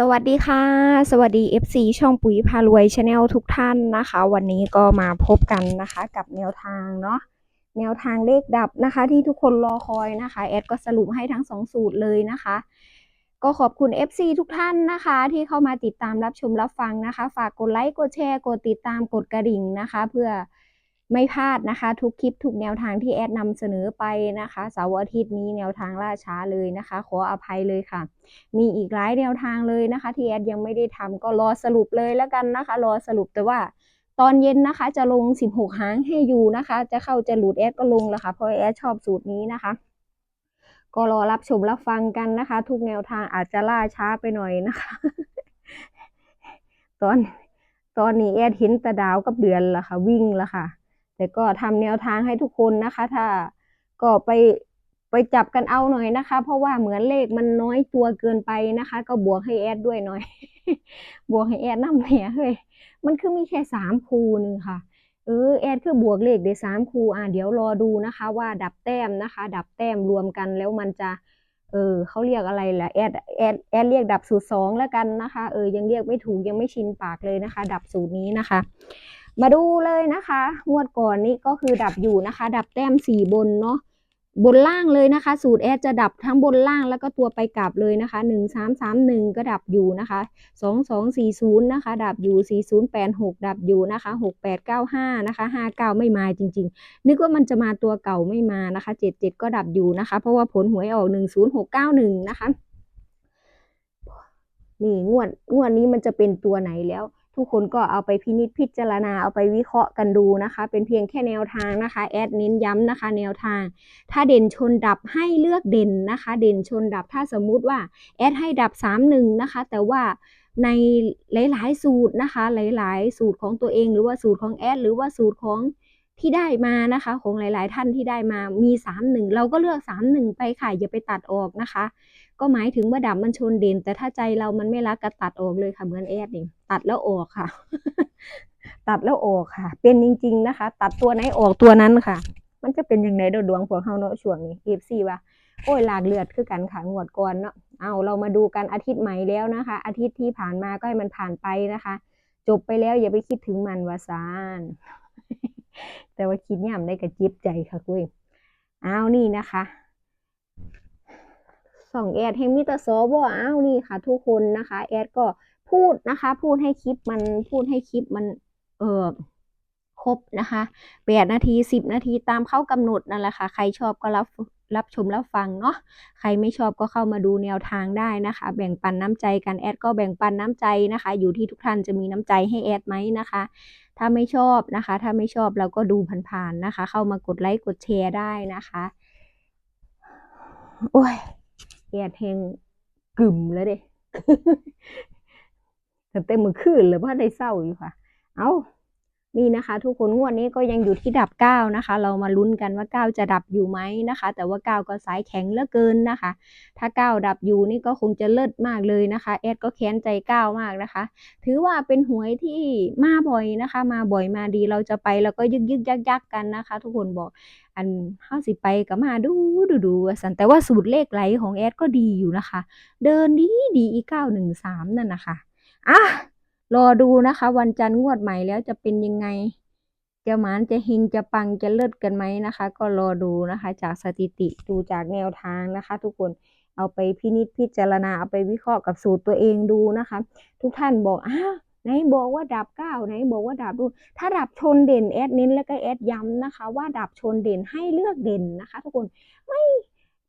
สวัสดีค่ะ สวัสดี FC ช่องปุ๋ยพารวยชาแนลทุกท่านนะคะ วันนี้ก็มาพบกันนะคะกับแนวทางเนาะแนวทางเลขดับนะคะ ที่ทุกคนรอคอยนะคะ แอดก็สรุปให้ทั้งสองสูตรเลยนะคะ ก็ขอบคุณ FC ทุกท่านนะคะ ที่เข้ามาติดตามรับชมรับฟังนะคะ ฝากกดไลค์กดแชร์กดติดตามกดกระดิ่งนะคะ เพื่อ ไม่พลาดนะคะ ทุกคลิปทุกแนวทางที่แอดนำเสนอไปนะคะเสาร์อาทิตย์นี้แนวทางล่าช้าเลยนะคะ ขออภัยเลยค่ะ มีอีกหลายแนวทางเลยนะคะ ที่แอดยังไม่ได้ทำก็รอสรุปเลยแล้วกันนะคะ รอสรุปแต่ว่าตอนเย็นนะคะจะลง 16 หางให้อยู่นะคะ จะเข้าจะหลุดแอดก็ลงแล้วค่ะเพราะแอดชอบสูตรนี้นะคะ ก็รอรับชมรับฟังกันนะคะ ทุกแนวทางอาจจะล่าช้าไปหน่อยนะคะ ตอนตอนนี้แอดเห็นแต่ดาวกับเดือนละค่ะ วิ่งละค่ะ แต่ก็ทำแนวทางให้ทุกคนนะคะ ถ้าก็ไปไปจับกันเอาหน่อยนะคะ เพราะว่าเหมือนเลขมันน้อยตัวเกินไปนะคะ ก็บวกให้แอดด้วยหน่อย บวกให้แอดน้ำเนี่ยเฮ้ยมันคือมีแค่สามคูนึงค่ะเออแอดคือบวกเลขได้สามคูอะเดี๋ยวรอดูนะคะ ว่าดับแต้มนะคะ ดับแต้มรวมกันแล้วมันจะเออเขาเรียกอะไรล่ะแอดแอดแอดเรียกดับสูตรสองแล้วกันนะคะ เออยังเรียกไม่ถูกยังไม่ชินปากเลยนะคะ ดับสูตรนี้นะคะ มาดูเลยนะคะงวดก่อนนี้ก็คือดับอยู่นะคะ ดับแต้มสี่บนเนาะบนล่างเลยนะคะ สูตรแอดจะดับทั้งบนล่างแล้วก็ตัวไปกลับเลยนะคะหนึ่งสามสามหนึ่งก็ดับอยู่นะคะสองสองสี่ศูนย์นะคะ ดับอยู่สี่ศูนย์แปดหกดับอยู่นะคะหกแปดเก้าห้านะคะห้าเก้าไม่มาจริง ๆ นึกว่ามันจะมาตัวเก่าไม่มานะคะเจ็ดเจ็ดก็ดับอยู่นะคะ เพราะว่าผลหวยออกหนึ่งศูนย์หกเก้าหนึ่งนะคะนี่งวดงวดนี้มันจะเป็นตัวไหนแล้ว ทุกคนก็เอาไปพินิจพิจารณาเอาไปวิเคราะห์กันดูนะคะ เป็นเพียงแค่แนวทางนะคะ แอดเน้นย้ำนะคะ แนวทาง ถ้าเด่นชนดับให้เลือกเด่นนะคะ เด่นชนดับถ้าสมมุติว่าแอดให้ดับ3 1นะคะ แต่ว่าในหลาย ๆ สูตรนะคะ หลาย ๆ สูตรของตัวเอง หรือว่าสูตรของแอดหรือว่าสูตรของที่ได้มานะคะ ของหลาย ๆ ท่านที่ได้มามี 3 1 เราก็เลือก 3 1 ไปค่ะอย่าไปตัดออกนะคะ ก็หมายถึงว่าดับมันชนเด่นแต่ถ้าใจเรามันไม่รักก็ตัดออกเลยค่ะเหมือนแอดนี่ตัดแล้วออกค่ะ ตัดแล้วออกค่ะ เป็นจริง ๆนะคะ ตัดตัวไหนออกตัวนั้นค่ะ มันจะเป็นยังไงดวงพวกเฮาเนาะช่วงนี้เอฟซีว่าโอ้ยหลากเลือดคือกันค่ะงวดก่อนเนาะเอาเรามาดูกันอาทิตย์ใหม่แล้วนะคะ อาทิตย์ที่ผ่านมาก็ให้มันผ่านไปนะคะ จบไปแล้วอย่าไปคิดถึงมันวาซานแต่ว่าคิดย่ำได้กระจิบใจค่ะกุ้ยเอานี่นะคะ องแอดแห่งมิตรซอบ่อ้าวนี่ค่ะ ทุกคนนะคะแอดก็พูดนะคะ พูดให้คลิปมันพูดให้คลิปมันเออครบนะคะแปดนาทีสิบนาทีตามเข้ากำหนดนั่นแหละค่ะ ใครชอบก็รับรับชมรับฟังเนาะใครไม่ชอบก็เข้ามาดูแนวทางได้นะคะ แบ่งปันน้ำใจกันแอดก็แบ่งปันน้ำใจนะคะ อยู่ที่ทุกท่านจะมีน้ำใจให้แอดไหมนะคะ ถ้าไม่ชอบนะคะ ถ้าไม่ชอบเราก็ดูผ่านๆนะคะ เข้ามากดไลค์กดแชร์ได้นะคะ โอ้ย แอดแห้งกึ่มแล้วเด้แต่เต็มมือคืนเลยว่าได้เศร้าอยู่ค่ะ เอ้า นี่นะคะ ทุกคนงวดนี้ก็ยังอยู่ที่ดับเก้านะคะ เรามาลุ้นกันว่าเก้าจะดับอยู่ไหมนะคะ แต่ว่าเก้าก็สายแข็งเหลือเกินนะคะ ถ้าเก้าดับอยู่นี่ก็คงจะเลิศมากเลยนะคะแอดก็แค้นใจเก้ามากนะคะ ถือว่าเป็นหวยที่มาบ่อยนะคะ มาบ่อยมาดีเราจะไปแล้วก็ยึกยึกยักยักกันนะคะ ทุกคนบอกอันเฮาสิไปก็มาดูดูดูสันแต่ว่าสูตรเลขไหลของแอดก็ดีอยู่นะคะ เดินดีดีอีเก้าหนึ่งสามนั่นนะคะอะ รอดูนะคะ วันจันทร์งวดใหม่แล้วจะเป็นยังไง จะหมานจะเฮงจะปังจะเลิศกันไหมนะคะ ก็รอดูนะคะ จากสถิติดูจากแนวทางนะคะ ทุกคนเอาไปพินิจพิจารณาเอาไปวิเคราะห์กับสูตรตัวเองดูนะคะ ทุกท่านบอกอ้าวไหนบอกว่าดับเก้าไหนบอกว่าดับดูถ้าดับชนเด่นแอดเน้นแล้วก็แอดย้ำนะคะ ว่าดับชนเด่นให้เลือกเด่นนะคะ ทุกคนไม่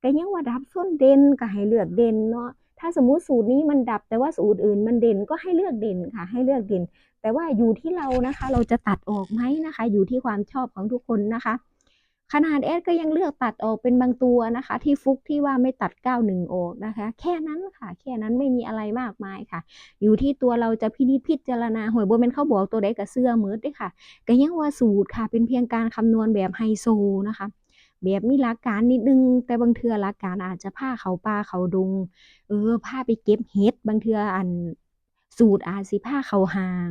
ก็ยังว่าดับชนเด่นก็ให้เลือกเด่นเนาะ ถ้าสมมุติสูตรนี้มันดับแต่ว่าสูตรอื่นมันเด่นก็ให้เลือกเด่นค่ะ ให้เลือกเด่น แต่ว่าอยู่ที่เรานะคะ เราจะตัดออกไหมนะคะ อยู่ที่ความชอบของทุกคนนะคะ ขนาดแอดก็ยังเลือกตัดออกเป็นบางตัวนะคะ ที่ฟุกที่ว่าไม่ตัด 91 ออกนะคะ แค่นั้นค่ะ แค่นั้นไม่มีอะไรมากมายค่ะ อยู่ที่ตัวเราจะพินิจพิจารณาหวยบเป็นเขาบอกตัวใดกับเสื้อมืดด้วยค่ะก็ยังว่าสูตรค่ะ เป็นเพียงการคำนวณแบบไฮโซนะคะ แบบมีหลักการนิดนึง แต่บางเทือหลักการอาจจะพาเขาป่าเขาดง เออพาไปเก็บเห็ด บางเทืออันสูตรอาสิพาเขาหาง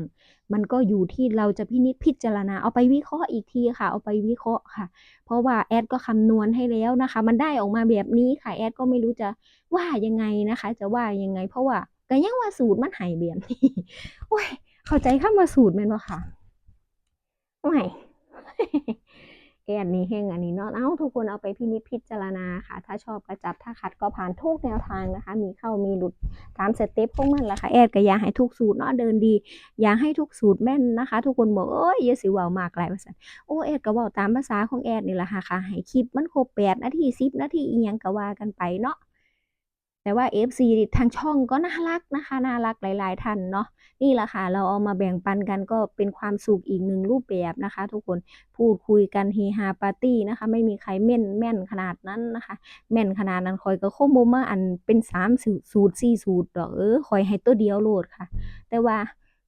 มันก็อยู่ที่เราจะพินิจพิจารณา เอาไปวิเคราะห์อีกทีค่ะ เอาไปวิเคราะห์ค่ะ เพราะว่าแอดก็คำนวณให้แล้วนะคะ มันได้ออกมาแบบนี้ค่ะ แอดก็ไม่รู้จะว่ายังไงนะคะ จะว่ายังไง เพราะว่าก็ยังว่าสูตรมันหายเบียนนี่โอ้ย เข้าใจคำว่าสูตรม่นบ่ค่ะโอ้ย แอนนี้แห้งอันนี้เนาะเอ้าทุกคนเอาไปพินิจพิจารณาค่ะ ถ้าชอบก็จัดถ้าขัดก็ผ่านทุกแนวทางนะคะ มีเข้ามีหลุดตามสเต็ปพวกมันแหละค่ะแอดก็อยากให้ทุกสูตรเนาะเดินดี อยากให้ทุกสูตรแม่นนะคะ ทุกคนบอกเอ้ยเยสิว่ามากหลายภาษาโอ้แอดก็บอกตามภาษาของแอดนี่แหละค่ะค่ะให้คลิปมันครบ8นาทีสิบนาทีอีหยังก็ว่ากันไปเนาะ แต่ว่า FC ทางช่องก็น่ารักนะคะ น่ารักหลาย ๆท่านเนาะนี่แหละค่ะ เราเอามาแบ่งปันกันก็เป็นความสุขอีกหนึ่งรูปแบบนะคะ ทุกคนพูดคุยกันเฮฮาปาร์ตี้นะคะ ไม่มีใครแม่นแม่นขนาดนั้นนะคะ แม่นขนาดนั้นคอยก็คงบ่มาอันเป็น3สูตรสูตร4สูตรดอกเออคอยให้ตัวเดียวโหลดค่ะ แต่ว่า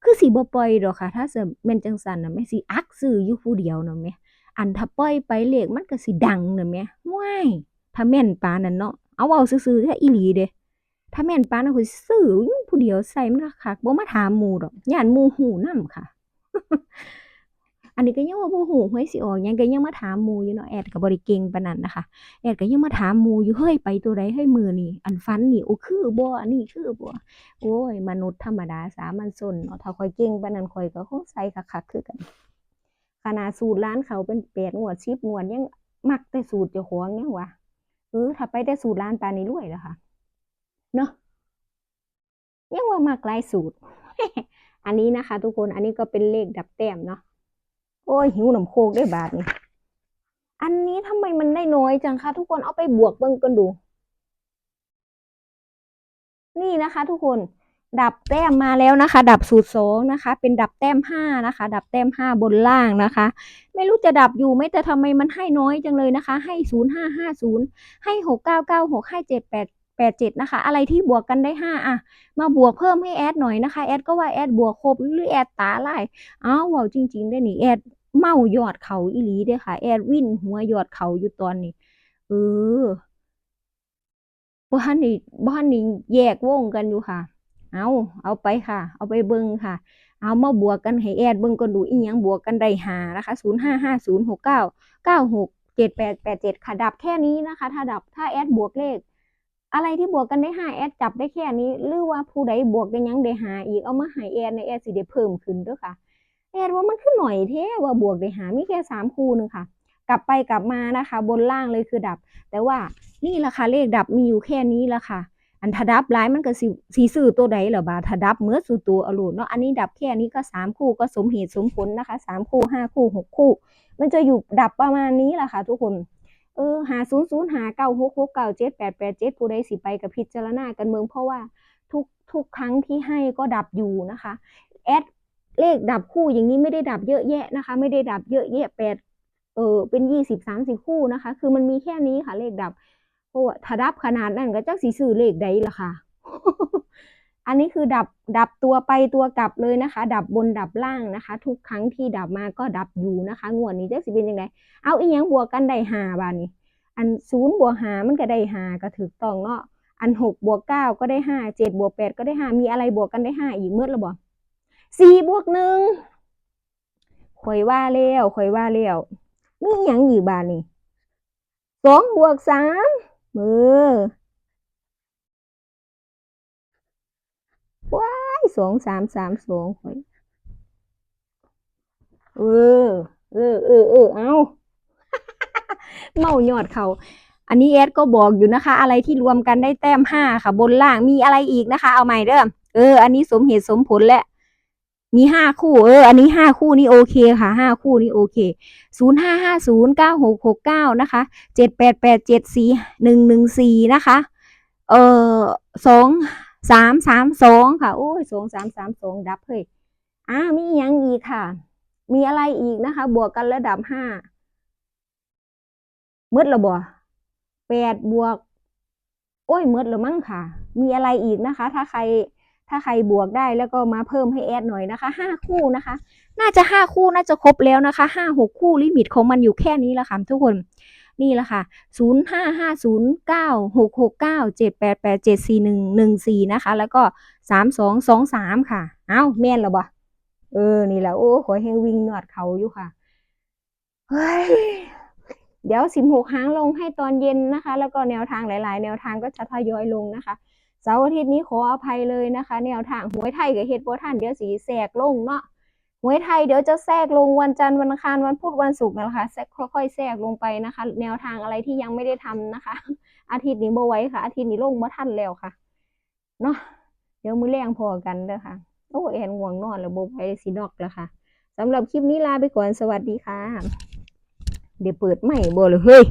คือสิบ่ปล่อยดอกค่ะ ถ้าเสิแม่นจังซั่นนะแม่สิอักซื้ออยู่ผู้เดียวนะแม่อันถ้าปล่อยไปเลขมันก็สิดังนะแม่ว้ายถ้าแม่นปานนั้นเนาะ เอาเว้าซื่อๆแท้อีหลีเด้ถ้าแม่นป้านนั้นข้อยซื้อผู้เดียวใส่มันคักบ่มาถามหมู่ดอกย้านหมู่ฮู้นำค่ะ อันนี้ก็ยังว่าบ่ฮู้หวยสิออกยังก็ยังมาถามหมู่อยู่เนาะแอดก็บ่ได้เก่งปานนั้นนะคะ แอดก็ยังมาถามหมู่อยู่เฮ้ยไปตัวใดเฮ้มือนี้อันฝันนี่โอ้คือบ่อันนี้คือบ่โอ้ยมนุษย์ธรรมดาสามัญชนเนาะถ้าข้อยเก่งปานนั้นข้อยก็คงใส่คักๆคือกันขนาดสูตรร้านเขาเป็น8งวด10งวดยังมักแต่สูตรเจ้าของยังวะ เออถ้าไปได้สูตรร้านปานนี้รวยแล้วค่ะ เนาะยังว่ามากลายสูตร อันนี้นะคะ ทุกคน อันนี้ก็เป็นเลขดับแต้มเนาะ โอ้ยหิวน้ำโคกได้บาทนี่อันนี้ทำไมมันได้น้อยจังคะทุกคน เอาไปบวกเบิ่งกันดู นี่นะคะ ทุกคน ดับแต้มมาแล้วนะคะ ดับสูตรสองนะคะ เป็นดับแต้มห้านะคะ ดับแต้มห้าบนล่างนะคะ ไม่รู้จะดับอยู่ไหมแต่ทำไมมันให้น้อยจังเลยนะคะ ให้ศูนย์ห้าห้าศูนย์ให้หกเก้าเก้าหกให้เจ็ดแปดแปดเจ็ดนะคะ อะไรที่บวกกันได้ห้าอะมาบวกเพิ่มให้แอดหน่อยนะคะ แอดก็ว่าแอดบวกครบหรือแอดตาลายอ้าวว้าจริงๆได้อนี่แอดเมายอดเขาอีหลีเด้ค่ะ แอดวินหัวยอดเขาอยู่ตอนนี้ เออบ่ทันได้บ่ทันได้แยกวงกันอยู่ค่ะ เอาเอาไปค่ะ เอาไปเบิ่งค่ะ เอามาบวกกันให้แอดเบิ่งก่อนดูอีหยังบวกกันได้ห้านะคะ055069967887ค่ะดับแค่นี้นะคะ ถ้าดับถ้าแอดบวกเลข อะไรที่บวกกันได้ห้าแอดจับได้แค่นี้ หรือว่าผู้ใดบวกได้ยังได้หาอีกเอามาให้แอดในแอดสิได้เพิ่มขึ้นด้อค่ะ แอดว่ามันคือหน่อยแท้ว่าบวกได้หามีแค่สามคู่นึงค่ะกลับไปกลับมานะคะ บนล่างเลยคือดับ แต่ว่านี่แหละค่ะเลขดับมีอยู่แค่นี้ละค่ะ อันถ้าดับหลายมันก็สิสิซื้อตัวใดเหรอบาถ้าดับเมื่อสู่ตัวอาโลดเนาะอันนี้ดับแค่นี้ก็สามคู่ก็สมเหตุสมผลนะคะสามคู่ห้าคู่หกคู่ มันจะอยู่ดับประมาณนี้แหละค่ะ ทุกคนเออหาศูนย์ศูนย์หาเก้าหกหกเก้าเจ็ดแปดแปดเจ็ดผู้ใดสิไปกับพิจารณากันเมืองเพราะว่าทุกทุกครั้งที่ให้ก็ดับอยู่นะคะแอดเลขดับคู่อย่างนี้ไม่ได้ดับเยอะแยะนะคะ ไม่ได้ดับเยอะแยะแปดเออเป็นยี่สิบสามสิบคู่นะคะ คือมันมีแค่นี้ค่ะเลขดับ เพราะว่าถ้าดับขนาดนั้นก็จักสิซื้อเลขใดล่ะค่ะ อันนี้คือดับดับตัวไปตัวกลับเลยนะคะ ดับบนดับล่างนะคะ ทุกครั้งที่ดับมาก็ดับอยู่นะคะ งวดนี้จักสิเป็นยังไงเอาอีหยังบวกกันได้หาบานี้ อันศูนย์บวกหามันก็ได้หาก็ถูกต้องเนาะอันหกบวกเก้าก็ได้ห้าเจ็ดบวกแปดก็ได้ห้ามีอะไรบวกกันได้ห้าอีกเมื่อละบ่สี่บวกหนึ่งข่อยว่าแล้วข่อยว่าแล้วมีอีหยังอีกบาดนี้สองบวกสาม มือว้ายสองสามสามสองข่อยเออ เออเออเออเอาเมายอดเขาอันนี้แอดก็บอกอยู่นะคะ อะไรที่รวมกันได้แต้มห้าค่ะ บนล่างมีอะไรอีกนะคะ เอาใหม่เด้อเออ อันนี้สมเหตุสมผลแหละ มีห้าคู่เอออันนี้ห้าคู่นี่โอเคค่ะห้าคู่นี่โอเคศูนย์ห้าห้าศูนย์เก้าหกหกเก้านะคะเจ็ดแปดแปดเจ็ดสี่หนึ่งหนึ่งสี่นะคะเออสองสามสามสองค่ะโอ้ยสองสามสามสองดับเฮ้ยอ่ามีอีกอยังอีกค่ะ มีอะไรอีกนะคะ บวกกันระดับห้ามืดและบ่แปดบวก โอ้ยมืดและมั้งค่ะ มีอะไรอีกนะคะ ถ้าใคร ถ้าใครบวกได้แล้วก็มาเพิ่มให้แอดหน่อยนะคะห้าคู่นะคะ น่าจะห้าคู่น่าจะครบแล้วนะคะห้าหกคู่ลิมิตของมันอยู่แค่นี้ละค่ะทุกคนนี่แหละค่ะศูนย์ห้าห้าศูนย์เก้าหกหกเก้าเจ็ดแปดแปดเจ็ดสี่หนึ่งหนึ่งสี่นะคะ แล้วก็สามสองสองสามค่ะ เอ้า แม่นแล้วบ่เออ นี่แหละ โอ้ขอแห้งวิ่งนวดเขาอยู่ค่ะ เฮ้ย เดี๋ยวสิบหกหางลงให้ตอนเย็นนะคะ แล้วก็แนวทางหลาย ๆ แนวทางก็จะทยอยลงนะคะ เสาร์อาทิตย์นี้ขออภัยเลยนะคะ แนวทางหวยไทยกับเฮ็ดบ่ทันเดี๋ยวสีแสกลงเนาะหวยไทยเดี๋ยวจะแทรกลงวันจันทร์วันอังคารวันพุธวันศุกร์นะคะแทรกค่อยๆแทรกลงไปนะคะ แนวทางอะไรที่ยังไม่ได้ทำนะคะ อาทิตย์นี้บ่ไว้ค่ะ อาทิตย์นี้ลงบ่ทันแล้วค่ะเนาะเดี๋ยวมื้อแรงพอกันเด้อค่ะโอ้แอนง่วงนอนแล้วบ่ไปสินอกแล้วค่ะสำหรับคลิปนี้ลาไปก่อนสวัสดีค่ะ เดี๋ยวเปิดใหม่บ่เลยเฮ้ย